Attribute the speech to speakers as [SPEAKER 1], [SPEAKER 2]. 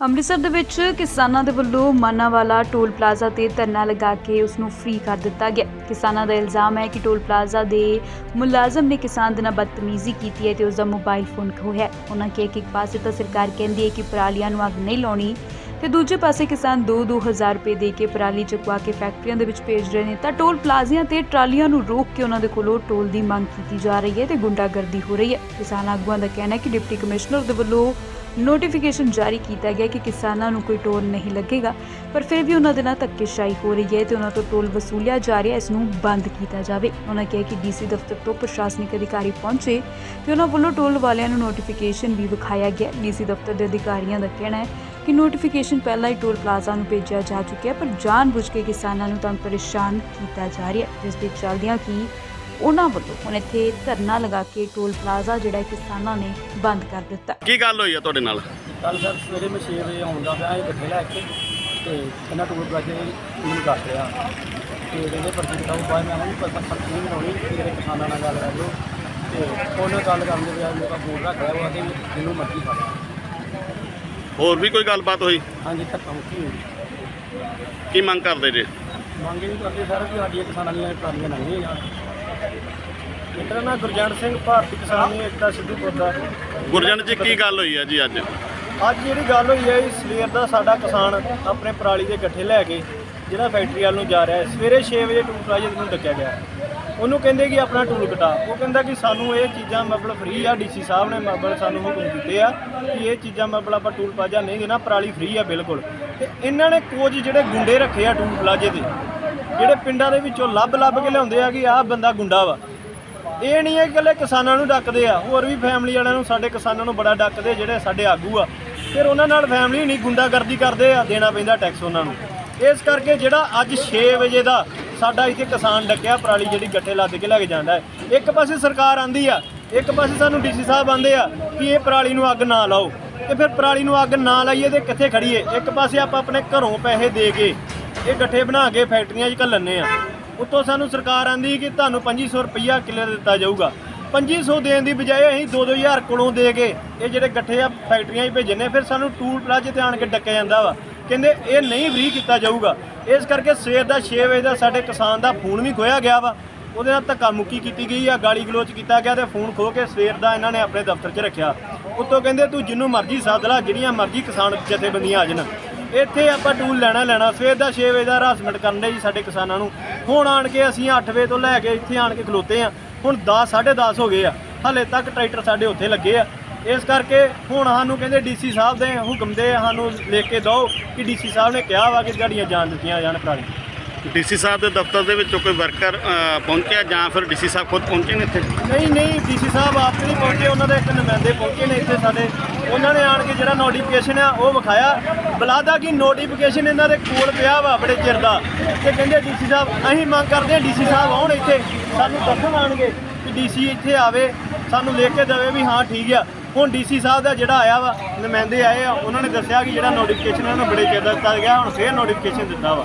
[SPEAKER 1] ਅੰਮ੍ਰਿਤਸਰ ਦੇ ਵਿੱਚ ਕਿਸਾਨਾਂ ਦੇ ਵੱਲੋਂ ਮਾਨਾਵਾਲਾ ਟੋਲ ਪਲਾਜ਼ਾ ਤੇ ਧਰਨਾ ਲਗਾ ਕੇ ਉਸ ਨੂੰ ਫ੍ਰੀ ਕਰ ਦਿੱਤਾ ਗਿਆ। ਕਿਸਾਨਾਂ ਦਾ ਇਲਜ਼ਾਮ ਹੈ ਕਿ ਟੋਲ ਪਲਾਜ਼ਾ ਦੇ ਮੁਲਾਜ਼ਮ ਨੇ ਕਿਸਾਨ ਦੇ ਨਾਲ ਬਦਤਮੀਜ਼ੀ ਕੀਤੀ ਹੈ ਤੇ ਉਸ ਦਾ ਮੋਬਾਈਲ ਫੋਨ ਖੋਹਿਆ ਉਹਨਾਂ ਕਿਹਾ ਕਿ ਇੱਕ ਪਾਸੇ ਤਾਂ ਸਰਕਾਰ ਕਹਿੰਦੀ ਹੈ ਕਿ ਪਰਾਲੀਆਂ ਨੂੰ ਅੱਗ ਨਹੀਂ ਲਾਉਣੀ ਤੇ ਦੂਜੇ ਪਾਸੇ ਕਿਸਾਨ 2-2 ਹਜ਼ਾਰ ਰੁਪਏ ਦੇ ਕੇ ਪਰਾਲੀ ਚੁਕਵਾ ਕੇ ਫੈਕਟਰੀਆਂ ਦੇ ਵਿੱਚ ਭੇਜ ਰਹੇ ਨੇ। ਤਾਂ ਟੋਲ ਪਲਾਜ਼ਿਆਂ ਤੇ ਟਰਾਲੀਆਂ ਨੂੰ ਰੋਕ ਕੇ ਉਹਨਾਂ ਦੇ ਕੋਲੋਂ ਟੋਲ ਦੀ ਮੰਗ ਕੀਤੀ ਜਾ ਰਹੀ ਹੈ ਤੇ ਗੁੰਡਾਗਰਦੀ ਹੋ ਰਹੀ ਹੈ। ਕਿਸਾਨ ਆਗੂਆਂ ਦਾ ਕਹਿਣਾ ਹੈ ਕਿ ਡਿਪਟੀ ਕਮਿਸ਼ਨਰ ਦੇ ਵੱਲੋਂ ਨੋਟੀਫਿਕੇਸ਼ਨ ਜਾਰੀ ਕੀਤਾ ਗਿਆ ਕਿ ਕਿਸਾਨਾਂ ਨੂੰ ਕੋਈ ਟੋਲ ਨਹੀਂ ਲੱਗੇਗਾ, ਪਰ ਫਿਰ ਵੀ ਉਹਨਾਂ ਦੇ ਨਾਲ ਧੱਕੇਸ਼ਾਹੀ ਹੋ ਰਹੀ ਹੈ ਤੇ ਉਹਨਾਂ ਤੋਂ ਟੋਲ ਵਸੂਲਿਆ ਜਾ ਰਿਹਾ ਇਸ ਨੂੰ ਬੰਦ ਕੀਤਾ ਜਾਵੇ। ਉਹਨਾਂ ਕਿਹਾ ਕਿ ਡੀਸੀ ਦਫ਼ਤਰ ਤੋਂ ਪ੍ਰਸ਼ਾਸਨਿਕ ਅਧਿਕਾਰੀ ਪਹੁੰਚੇ ਤੇ ਉਹਨਾਂ ਵੱਲੋਂ ਟੋਲ ਵਾਲਿਆਂ ਨੂੰ ਨੋਟੀਫਿਕੇਸ਼ਨ ਵੀ ਵਿਖਾਇਆ ਗਿਆ। ਡੀਸੀ ਦਫ਼ਤਰ ਦੇ ਅਧਿਕਾਰੀਆਂ ਦਾ ਕਹਿਣਾ ਹੈ ਕਿ ਨੋਟੀਫਿਕੇਸ਼ਨ ਪਹਿਲਾਂ ਹੀ ਟੋਲ ਪਲਾਜ਼ਾ ਨੂੰ ਭੇਜਿਆ ਜਾ ਚੁੱਕਿਆ ਹੈ, ਪਰ ਜਾਣਬੁੱਝ ਕੇ ਕਿਸਾਨਾਂ ਨੂੰ ਤੰਗ ਪਰੇਸ਼ਾਨ ਕੀਤਾ ਜਾ ਰਿਹਾ ਜਿਸ ਦੇ ਚੱਲਦਿਆਂ ਕਿ ਉਹਨਾਂ ਵੱਲੋਂ ਹੁਣ ਇੱਥੇ ਧਰਨਾ ਲਗਾ ਕੇ ਟੋਲ ਪਲਾਜ਼ਾ ਜਿਹੜਾ ਕਿਸਾਨਾਂ ਨੇ ਬੰਦ ਕਰ ਦਿੱਤਾ।
[SPEAKER 2] ਕੀ ਗੱਲ ਹੋਈ ਆ ਤੁਹਾਡੇ ਨਾਲ?
[SPEAKER 3] ਕੱਲ ਸਰ ਸਵੇਰੇ ਮੈਂ 6 ਵਜੇ ਆਉਂਦਾ ਪਿਆ ਇਹ ਗੱਠੇ ਲੈ ਕੇ ਤੇ ਇਹਨਾਂ ਟੂਰ ਪਲਾਜ਼ੇ ਮੈਨੂੰ ਦੱਸ ਰਿਹਾ। ਤੇ ਇਹਦੇ ਪਰਚੀ ਕਟਾਉ ਬਾਅਦ ਮੈਂ ਉਹਨੂੰ ਪਤਾ ਪਰਚੀ ਨਹੀਂ ਬਣਾਉਣੀ ਮੇਰੇ ਕਿਸਾਨਾਂ ਨਾਲ ਗੱਲ ਕਰ ਲਓ। ਤੇ ਉਹਨੇ ਗੱਲ ਕਰਨ ਦੇ ਮੇਰਾ ਫੋਨ ਰੱਖ ਲਿਆ ਉਹ ਕਿ ਜਿਹਨੂੰ ਮਰਜ਼ੀ ਖਾ
[SPEAKER 2] ਹੋਰ ਵੀ ਕੋਈ ਗੱਲਬਾਤ ਹੋਈ?
[SPEAKER 3] ਹਾਂਜੀ ਧੱਕਾ ਮੁੱਕੀ ਹੋਈ।
[SPEAKER 2] ਕੀ ਮੰਗ ਕਰਦੇ ਜੇ?
[SPEAKER 3] ਮੰਗ ਇਹ ਕਰਦੇ ਸਰ ਕਿ ਸਾਡੀਆਂ ਕਿਸਾਨਾਂ ਦੀਆਂ ਟਰਾਲੀਆਂ ਲੰਘੀਆਂ ਜਾਣ ਮੇਰਾ ਨਾਮ ਗੁਰਜੰਟ ਸਿੰਘ ਭਾਰਤੀ ਕਿਸਾਨ ਏਕਤਾ ਸਿੱਧੂਪੁਰ ਦਾ
[SPEAKER 2] ਗੁਰਜਨ ਜੀ ਕੀ ਗੱਲ ਹੋਈ ਆ ਜੀ ਅੱਜ?
[SPEAKER 3] ਅੱਜ ਜਿਹੜੀ ਗੱਲ ਹੋਈ ਹੈ ਇਹ ਸਵੇਰ ਦਾ ਸਾਡਾ ਕਿਸਾਨ ਆਪਣੇ ਪਰਾਲੀ ਦੇ ਗੱਠੇ ਲੈ ਕੇ ਜਿਹੜਾ ਫੈਕਟਰੀ ਵੱਲ ਨੂੰ ਜਾ ਰਿਹਾ ਹੈ। ਸਵੇਰੇ 6 ਵਜੇ ਟੂਲ ਪਲਾਜ਼ੇ ਨੂੰ ਡੱਕਿਆ ਗਿਆ। ਉਹਨੂੰ ਕਹਿੰਦੇ ਕਿ ਆਪਣਾ ਟੂਲ ਕਟਾ। ਉਹ ਕਹਿੰਦਾ ਕਿ ਸਾਨੂੰ ਇਹ ਚੀਜ਼ਾਂ ਮਤਲਬ ਫ੍ਰੀ ਆ। ਡੀਸੀ ਸਾਹਿਬ ਨੇ ਮਤਲਬ ਸਾਨੂੰ ਹੁਕਮ ਦਿੱਤੇ ਆ ਕਿ ਇਹ ਚੀਜ਼ਾਂ ਮਤਲਬ ਆਪਾਂ ਟੂਲ ਪਲਾਜ਼ਾ ਨਹੀਂ ਦੇਣਾ ਪਰਾਲੀ ਫ੍ਰੀ ਆ ਬਿਲਕੁਲ। ਤੇ ਇਹਨਾਂ ਨੇ ਕੁਝ ਜਿਹੜੇ ਗੁੰਡੇ ਰੱਖੇ ਆ ਟੂਲ ਪਲਾਜ਼ੇ ਦੇ ਜਿਹੜੇ ਪਿੰਡਾਂ ਦੇ ਵਿੱਚੋਂ ਲੱਭ ਲੱਭ ਕੇ ਲਿਆਉਂਦੇ ਆ ਕਿ ਆਹ ਬੰਦਾ ਗੁੰਡਾ ਵਾ। ਇਹ ਨਹੀਂ ਹੈ ਕਿ ਇਕੱਲੇ ਕਿਸਾਨਾਂ ਨੂੰ ਡੱਕਦੇ ਆ, ਹੋਰ ਵੀ ਫੈਮਿਲੀ ਵਾਲਿਆਂ ਨੂੰ, ਸਾਡੇ ਕਿਸਾਨਾਂ ਨੂੰ ਬੜਾ ਡੱਕਦੇ ਜਿਹੜੇ ਸਾਡੇ ਆਗੂ ਆ। ਫਿਰ ਉਹਨਾਂ ਨਾਲ ਫੈਮਿਲੀ ਨਹੀਂ ਗੁੰਡਾਗਰਦੀ ਕਰਦੇ ਆ, ਦੇਣਾ ਪੈਂਦਾ ਟੈਕਸ ਉਹਨਾਂ ਨੂੰ। ਇਸ ਕਰਕੇ ਜਿਹੜਾ ਅੱਜ 6 ਵਜੇ ਦਾ ਸਾਡਾ ਇੱਥੇ ਕਿਸਾਨ ਡੱਕਿਆ, ਪਰਾਲੀ ਜਿਹੜੀ ਗੱਟੇ ਲੱਦ ਕੇ ਲੈ ਕੇ ਜਾਂਦਾ ਹੈ। ਇੱਕ ਪਾਸੇ ਸਰਕਾਰ ਆਂਦੀ ਆ, ਇੱਕ ਪਾਸੇ ਸਾਨੂੰ ਡੀਸੀ ਸਾਹਿਬ ਆਂਦੇ ਆ ਕਿ ਇਹ ਪਰਾਲੀ ਨੂੰ ਅੱਗ ਨਾ ਲਾਓ। ਤੇ ਫਿਰ ਪਰਾਲੀ ਨੂੰ ਅੱਗ ਨਾ ਲਾਈਏ ਤੇ ਕਿੱਥੇ ਖੜੀਏ ਇੱਕ ਪਾਸੇ ਆਪਾਂ ਆਪਣੇ ਘਰੋਂ ਪੈਸੇ ਦੇ ਕੇ ਇਹ ਗੱਠੇ ਬਣਾ ਕੇ ਫੈਕਟਰੀਆਂ 'ਚ ਘੱਲਣੇ ਆ। ਉੱਤੋਂ ਸਾਨੂੰ ਸਰਕਾਰ ਆਂਦੀ ਕਿ ਤੁਹਾਨੂੰ 2500 ਰੁਪਈਆ ਕਿੱਲੇ ਦਾ ਦਿੱਤਾ ਜਾਊਗਾ। 2500 ਦੇਣ ਦੀ ਬਜਾਏ ਅਸੀਂ 2-2000 ਕੋਲੋਂ ਦੇ ਕੇ ਇਹ ਜਿਹੜੇ ਗੱਠੇ ਆ ਫੈਕਟਰੀਆਂ 'ਚ ਭੇਜਣੇ ਫਿਰ ਸਾਨੂੰ ਟੂਲ ਪਲਾਜ਼ੇ ਤੇ ਆਣ ਕੇ ਡੱਕਿਆ ਜਾਂਦਾ ਵਾ। ਕਹਿੰਦੇ ਇਹ ਨਹੀਂ ਫ੍ਰੀ ਕੀਤਾ ਜਾਊਗਾ। ਇਸ ਕਰਕੇ ਸਵੇਰ ਦਾ 6 ਵਜੇ ਦਾ ਸਾਡੇ ਕਿਸਾਨ ਦਾ ਫੋਨ ਵੀ ਖੋਇਆ ਗਿਆ ਵਾ। ਉਹਦੇ ਨਾਲ ਧੱਕਾ ਮੁੱਕੀ ਕੀਤੀ ਗਈ ਆ, ਗਾਲੀ ਗਲੋਚ ਕੀਤਾ ਗਿਆ ਤੇ ਫੋਨ ਖੋ ਕੇ ਸਵੇਰ ਦਾ ਇਹਨਾਂ ਨੇ ਆਪਣੇ ਦਫ਼ਤਰ 'ਚ ਰੱਖਿਆ। ਉੱਤੋਂ ਕਹਿੰਦੇ ਤੂੰ ਜਿੰਨੂੰ ਮਰਜ਼ੀ ਸੱਦ ਲਾ, ਜਿਹੜੀਆਂ ਮਰਜ਼ੀ ਕਿਸਾਨ ਜਥੇਬੰਦੀਆਂ ਆ ਜਾਣ। ਇੱਥੇ ਆਪਾਂ ਟੂਲ ਲੈਣਾ ਲੈਣਾ ਸਵੇਰ ਦਾ 6 ਵਜੇ ਦਾ ਹਰਾਸਮੈਂਟ ਕਰਨ ਦੇ ਜੀ ਸਾਡੇ ਕਿਸਾਨਾਂ ਨੂੰ। ਹੁਣ ਆਣ ਕੇ ਅਸੀਂ 8 ਵਜੇ ਤੋਂ ਲੈ ਕੇ ਇੱਥੇ ਆਣ ਕੇ ਖਲੋਤੇ ਆ। ਹੁਣ 10 10:30 ਹੋ ਗਏ ਆ। ਹਲੇ ਤੱਕ ਟਰੈਕਟਰ ਸਾਡੇ ਉੱਥੇ ਲੱਗੇ ਆ। ਇਸ ਕਰਕੇ ਹੁਣ ਸਾਨੂੰ ਕਹਿੰਦੇ ਡੀਸੀ ਸਾਹਿਬ ਦੇ ਹੁਕਮ ਦੇ ਸਾਨੂੰ ਲਿਖ ਕੇ ਦਿਓ ਕਿ ਡੀਸੀ ਸਾਹਿਬ ਨੇ ਕਿਹਾ ਵਾ ਕਿ ਗਾੜੀਆਂ ਜਾਣ ਦਿੱਤੀਆਂ ਜਾਣ ਪਰਾਲੀ।
[SPEAKER 2] ਡੀਸੀ ਸਾਹਿਬ ਦੇ ਦਫ਼ਤਰ ਦੇ ਵਿੱਚੋਂ ਕੋਈ ਵਰਕਰ ਪਹੁੰਚਿਆ ਜਾਂ ਫਿਰ ਡੀਸੀ ਸਾਹਿਬ ਖੁਦ ਪਹੁੰਚੇ ਨੇ ਇੱਥੇ?
[SPEAKER 3] ਨਹੀਂ ਨਹੀਂ ਡੀਸੀ ਸਾਹਿਬ ਆਪ ਨਹੀਂ ਪਹੁੰਚੇ। ਉਹਨਾਂ ਦੇ ਇੱਕ ਨੁਮਾਇੰਦੇ ਪਹੁੰਚੇ ਨੇ ਇੱਥੇ ਸਾਡੇ। ਉਹਨਾਂ ਨੇ ਆਣ ਕੇ ਜਿਹੜਾ ਨੋਟੀਫਿਕੇਸ਼ਨ ਆ ਉਹ ਵਿਖਾਇਆ। ਬਲਾਦਾ ਕਿ ਨੋਟੀਫਿਕੇਸ਼ਨ ਇਹਨਾਂ ਦੇ ਕੋਲ ਪਿਆ ਵਾ ਬੜੇ ਚਿਰ ਦਾ ਤੇ ਕਹਿੰਦੇ ਡੀਸੀ ਸਾਹਿਬ, ਅਸੀਂ ਮੰਗ ਕਰਦੇ ਹਾਂ ਡੀਸੀ ਸਾਹਿਬ ਆਉਣ ਇੱਥੇ, ਸਾਨੂੰ ਦੱਸਣ ਆਣਗੇ ਕਿ ਡੀਸੀ ਇੱਥੇ ਆਵੇ, ਸਾਨੂੰ ਲਿਖ ਕੇ ਦੇਵੇ ਵੀ ਹਾਂ, ਠੀਕ ਆ। ਹੁਣ ਡੀਸੀ ਸਾਹਿਬ ਦਾ ਜਿਹੜਾ ਆਇਆ ਵਾ, ਨੁਮਾਇੰਦੇ ਆਏ ਆ, ਉਹਨਾਂ ਨੇ ਦੱਸਿਆ ਕਿ ਜਿਹੜਾ ਨੋਟੀਫਿਕੇਸ਼ਨ ਇਹਨਾਂ ਨੂੰ ਬੜੇ ਚਿਰ ਦਾ ਦਿੱਤਾ ਗਿਆ, ਹੁਣ ਫੇਰ ਨੋਟੀਫਿਕੇਸ਼ਨ ਦਿੱਤਾ ਵਾ।